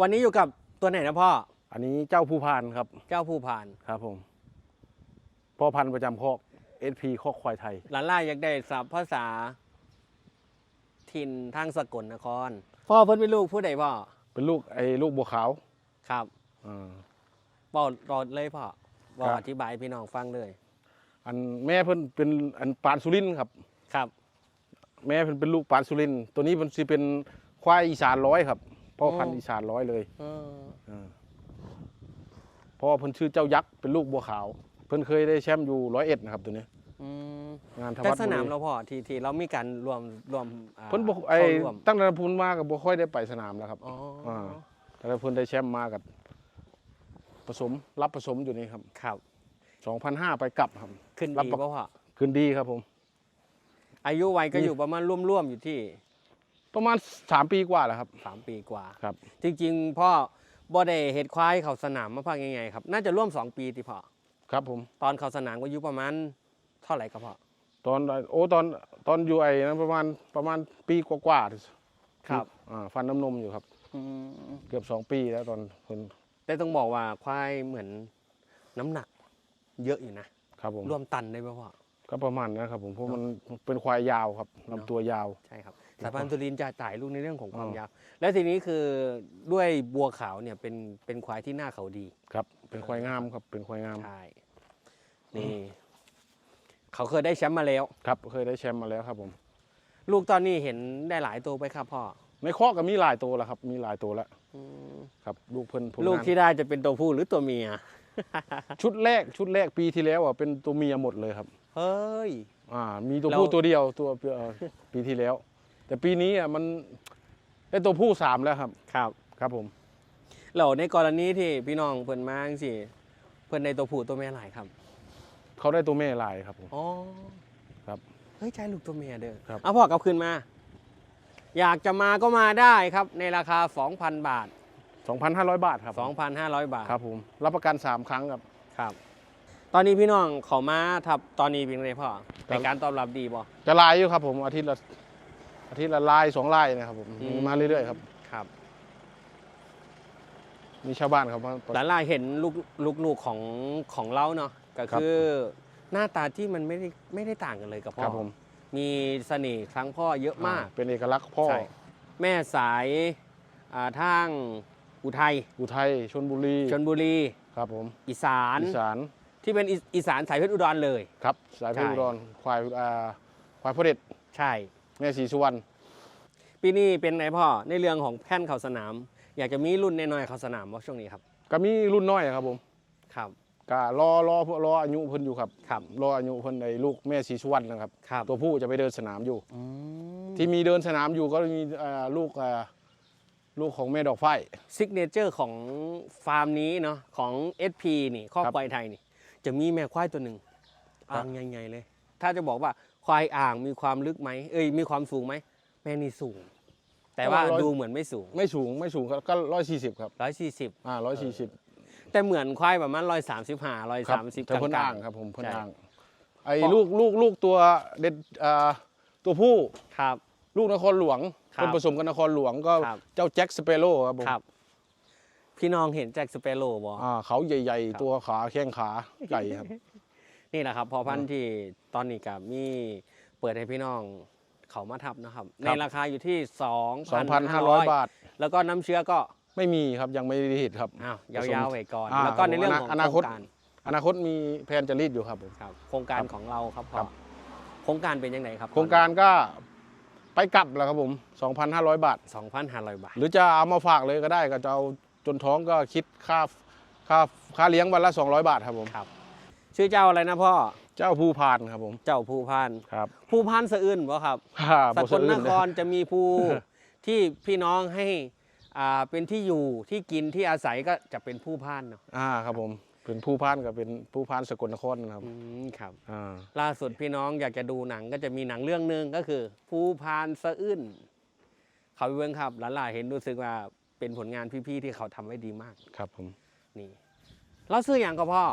วันนี้อยู่กับตัวไหนนะพ่อ อันนี้เจ้าผู้พานครับ เจ้าผู้พานครับผม พ่อพันธุ์ประจำคอกเอสพีคอกควายไทย หลานล่าอยากได้ศัพท์ภาษา ถิ่นทางสกลนคร พ่อเพิ่นเป็นลูกผู้ใดพ่อ เป็นลูกไอ้ลูกบัวขาวครับอ่า บอกรอเลยพ่อบอกครับ อธิบายให้พี่น้องฟังเลย อันแม่เพิ่นเป็นอันปานสุรินทร์ครับ ครับ แม่เพิ่นเป็นลูกปานสุรินทร์ตัวนี้มันสิเป็นควายอีสานร้อยครับ พ่อพันธุ์อ๋ออีอีสานร้อยเลยเอออ่าพ่อเพิ่นชื่อเจ้ายักษ์เป็นลูกบัวขาว เพิ่นเคยได้แชมป์อยู่ร้อยเอ็ดนะครับตัวนี้อืมงานทแต่วัฒน์สนามบุรีเราพ่อที่ที่เรามีการรวมรวมอ่าเพิ่นบ่ไอ้เข้าร่วมตั้งแต่พูนมากับบ่ค่อยได้ไปสนามแล้วครับอ๋ออาแต่ถ้าเพิ่นได้แชมป์มากับผสมรับผสมอยู่นี่ครับครับ2,500ไปกลับครับ ขึ้นรับดีประป่ะพ่อคืนดีครับผม อายุวัยก็นี่อยู่ประมาณร่วมๆอยู่ที่ ประมาณ 3 ปีกว่าแล้วครับ สามปีกว่า ครับ จริงๆพ่อบ่ได้เห็ดควายเขาสนามมาพักยังไงครับ น่าจะร่วม 2 ปีที่พ่อ ครับผม ตอนเขาสนามก็อายุประมาณเท่าไหร่ครับพ่อ ตอนโอ้ตอนตอนอยู่ไอ้นั้นประมาณประมาณปีกว่าๆครับ อ่าฟันน้ำนมอยู่ครับเกือบ 2 ปีแล้วตอนเพิ่นแต่ต้องบอกว่าควายเหมือนน้ำหนัก เยอะอยู่นะครับผม รวมตันได้ไหมพ่อ ก็ประมาณนั้นครับผมเพราะมันเป็นควายยาวครับลำตัวยาว ใช่ครับสายพันธุ์สุรินทร์จะจ่ายลูกในเรื่องของความอ๋อยาว และทีนี้คือด้วยบัวขาวเนี่ยเป็นเป็นควายที่หน้าเขาดีครับ เป็นควายงามครับ เป็นควายงามใช่นี่เขาเคยได้แชมป์มาแล้ว ครับ เคยได้แชมป์มาแล้วครับผม ลูกตอนนี้เห็นได้หลายตัวไปครับพ่อในข้อกก็มีหลายตัวแล้วครับ มีหลายตัวแล้วอืมครับลูกเพิ่นผลลูกงานที่ได้จะเป็นตัวผู้หรือตัวเมีย ชุดแรกชุดแรกปีที่แล้วอะเป็นตัวเมียหมดเลยครับ เฮ้ย อ่า มีตัวเราผู้ตัวเดียวตัวเอ่อปีที่แล้ว แต่ปีนี้อะมันได้ตัวผู้สามแล้วครับ ครับครับผมเราในกรณีที่พี่น้องเพิ่นมาจังซี่เพิ่นในตัวผู้ตัวแม่หลายครับเขาได้ตัวแม่ลายครับผม อ๋อครับ เฮ้ยใช่ลูกตัวเมียเด้อครับ เอาพ่อกลับคืนมา อยากจะมาก็มาได้ครับ ในราคา 2,000 บาท 2,500 บาทครับ2,500 บาท ครับผมรับประกัน3ครั้งครับ ครับ ตอนนี้พี่น้องเขามาทับตอนนี้เป็นไงพ่อครัในบการตอบรับดีบ่จะลายอยู่ครับผมอาทิตย์ละ อาทิตย์ละลายสองลายนะครับผมอืม มีมาเรื่อยๆครับ ครับมีชาวบ้านเขามา หลานลายเห็นลูกลูกลูกของของเราเนาะก็ครับ คือหน้าตาที่มันไม่ได้ไม่ได้ต่างกันเลยกับพ่ครัอบผมมีเสน่ห์ครั้งพ่อเยอะมากอ่เป็นเอกลักษณ์พ่อใช่ แม่สายอ่าทางอุทัยอุทัยชนบุรีชนบุรี ครับผมอีสานอีสานที่เป็นอีอีสานสายเพชรอุดรเลย ครับสายเพชรใช่ อุดรควายอ่าควายพ่อเด็ดใช่ แม่ศรีสุวรรณปีนี้เป็นไงพ่อในเรื่องของแพ่นเขาสนาม อยากจะมีรุ่นน้อยๆเขาสนามว่าช่วงนี้ครับก็มีรุ่นน้อยครับผมครับก็รอรอรออายุเพิ่นอยู่ครับครับรออายุเพิ่นในลูกแม่ศรีสุวรรณนะครับครับ ตัวผู้จะไปเดินสนามอยู่อืมที่มีเดินสนามอยู่ก็มีอ่าลูกอ่าลูกของแม่ดอกไฟซิกเนเจอร์ของฟาร์มนี้เนาะของ SP นี่ข้อครับควายไทยนี่ จะมีแม่ควายตัวหนึ่งครับอ่างใหญ่ๆเลย ถ้าจะบอกว่า ควายอ่างมีความลึกไหมเอ้ยมีความสูงไหมแม่นี่สูง แต่ว่าดูเหมือนไม่สูงไม่สูงไม่สูงครับก็ร้อยสี่สิบครับ140อ่าร้อยสี่สิบแต่เหมือนควายประมาณ135ครับ130แต่เพิ่นกลาอ่างง ครับผมเพิ่นใช่ อ่าง ไอ้เพราะลูกลูกลูกตัวเด็ดอ่าตัวผู้ ๆครับ ลูกนครหลวงครับเป็นผสมกับนครหลวงก็ครับ เจ้าแจ็คสเปโร่ครับผมครับ พี่น้องเห็นแจ็คสเปโร่บ่ อ่าเขาใหญ่ครับๆตัวขาแข้งขาใหญ่ครับ นี่แหละครับพอพันอ่าธุ์ที่ตอนนี้กับมีเปิดให้พี่น้องเขามาทับนะครับคในรับราคาอยู่ที่2,500 2,500 บาท แล้วก็น้ำเชื้อก็ไม่มีครับยังไม่ได้หิดครับอ้าวผสมยาวๆไว้ก่อนอ่าแล้วก็ในเรื่องของอนาโคครตงการอนาคตมีแผนจะรีดอยู่ครับผมครับ โครงการครับของเราครับพ่ครัอบโครงการเป็นยังไงครับ โครงการก็ไปกลับแล้วครับผม 2,500 บาท 2,500 บาท หรือจะเอามาฝากเลยก็ได้ก็จะเอาจนท้องก็คิดค่าค่าค่าเลี้ยงวันละ 200 บาทครับผมครับ ชื่อเจ้าอะไรนะพ่อ เจ้าภูพานครับผม เจ้าภูพานครับ ภูพานสะอื้นบ่ครับฮ่าสบ่กลนอื่ครจะมีภูที่พี่น้องให้อ่าเป็นที่อยู่ที่กินที่อาศัยก็จะเป็นผู้พานเนาะ อ่าครับผมเป็นภูพานกับเป็นภูพานสกลนครนะครับอืมครับอ่าล่าสุดพี่น้องอยากจะดูหนังก็จะมีหนังเรื่องหนึ่งก็คือ ผู้พานสะอื้นเขาไปเบิ้งครับหลานๆเห็นรู้สึกว่าเป็นผลงานพี่ๆที่เขาทำไว้ดีมาก ครับผมนี่เราซื้ออย่างก็พ่อ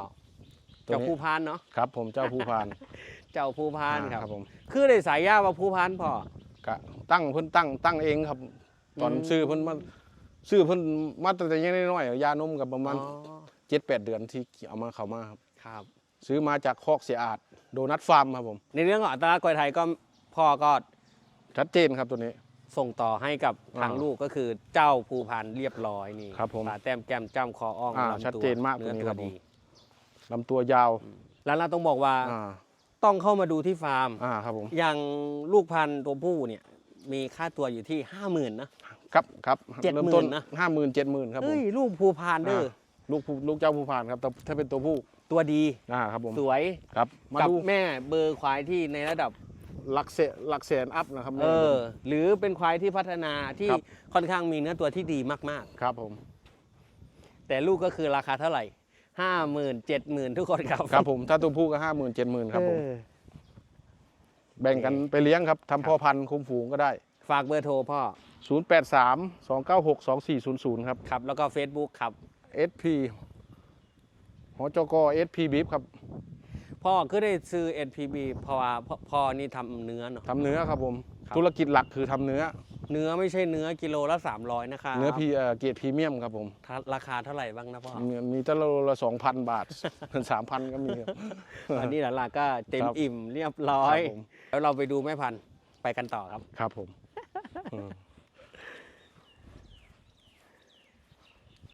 ตัวเจ้านี้ผู้พานเนาะครับ ผมเจ้าภูพานเจ้าผู้พานอ่ครับ ผมคือได้สายยาว่าผู้พานพ่อก็ตั้งเพิ่นตั้งตั้งเองครับ ตอนอืม ซื้อเพิ่นมาซื้อเพิ่นมาตั้งแต่ยังน้อยๆยานมกับประมาณอ๋อเจ็ดแปดเดือนที่เอามาเขามาครับครับ ซื้อมาจากคอกเสียอาดโดนัทฟาร์มครับผมในเรื่องของอัตราควายไทยก็พ่อก็ชัดเจนครับตัวนี้ ส่งต่อให้กับทางอ่าลูกก็คือเจ้าภูพานเรียบร้อยนี่ครับผมตาแต้มแก้มจ้ำคออ่องอ่าลำตัวชัดเจนมากเนื้อตัวนี้ตัวครับผม ดี ลำตัวยาวแล้วเราต้องบอกว่าอ่าต้องเข้ามาดูที่ฟาร์ม อ่าครับผมอย่างลูกพันธุ์ตัวผู้เนี่ยมีค่าตัวอยู่ที่ห้าหมื่นนะ ครับครับเจ็ดหมื่นเริ่มต้นนะ ห้าหมื่นเจ็ดหมื่นครับผมเฮ้ยลูกภูพานเด้ออ่าลูกผู้ลูกเจ้าผู้ผ่านครับแต่ถ้าเป็นตัวผู้ตัวดีอ่าครับผมสวยครับมากับดูแม่เบอร์ควายที่ในระดับ หลักเสหลักแสนอัพนะครับเออหรือเป็นควายที่พัฒนาที่ครับ ค่อนข้างมีเนื้อตัวที่ดีมากครับผม ๆ แต่ลูกก็คือราคาเท่าไหร่ ห้าหมื่นเจ็ดหมื่นทุกคนครับครับผมถ้าตัวผู้ก็ห้าหมื่นเจ็ดหมื่นครับผม เออแบ่งกันไปเลี้ยงครับทำพ่อพันธุ์คุมฝูงก็ได้ ฝากเบอร์โทรพ่อ083 296 2400 ครับ ครับ แล้วก็ Facebook ครับ SP หอจก SP Beef ครับพ่อก็ได้ซื้อ NPB เพราะว่าพ่อพ่อนี่ทำเนื้อเนาะ ทำเนื้อครับผม ครับ ธุรกิจหลักคือทำเนื้อ เนื้อไม่ใช่เนื้อกิโลละ 300 นะครับเนื้อพีเอ่อเกรดพรีเมียมครับผมถ้าราคาเท่าไหร่บ้างนะพ่อ มีมีตั้งโลละ2,000บาท สามพันก็มีครับ อันนี้หลักๆก็เต็มครับอิ่มเรียบร้อย ครับผม แล้วเราไปดูแม่พันธุ์ไปกันต่อครับ ครับผมอืม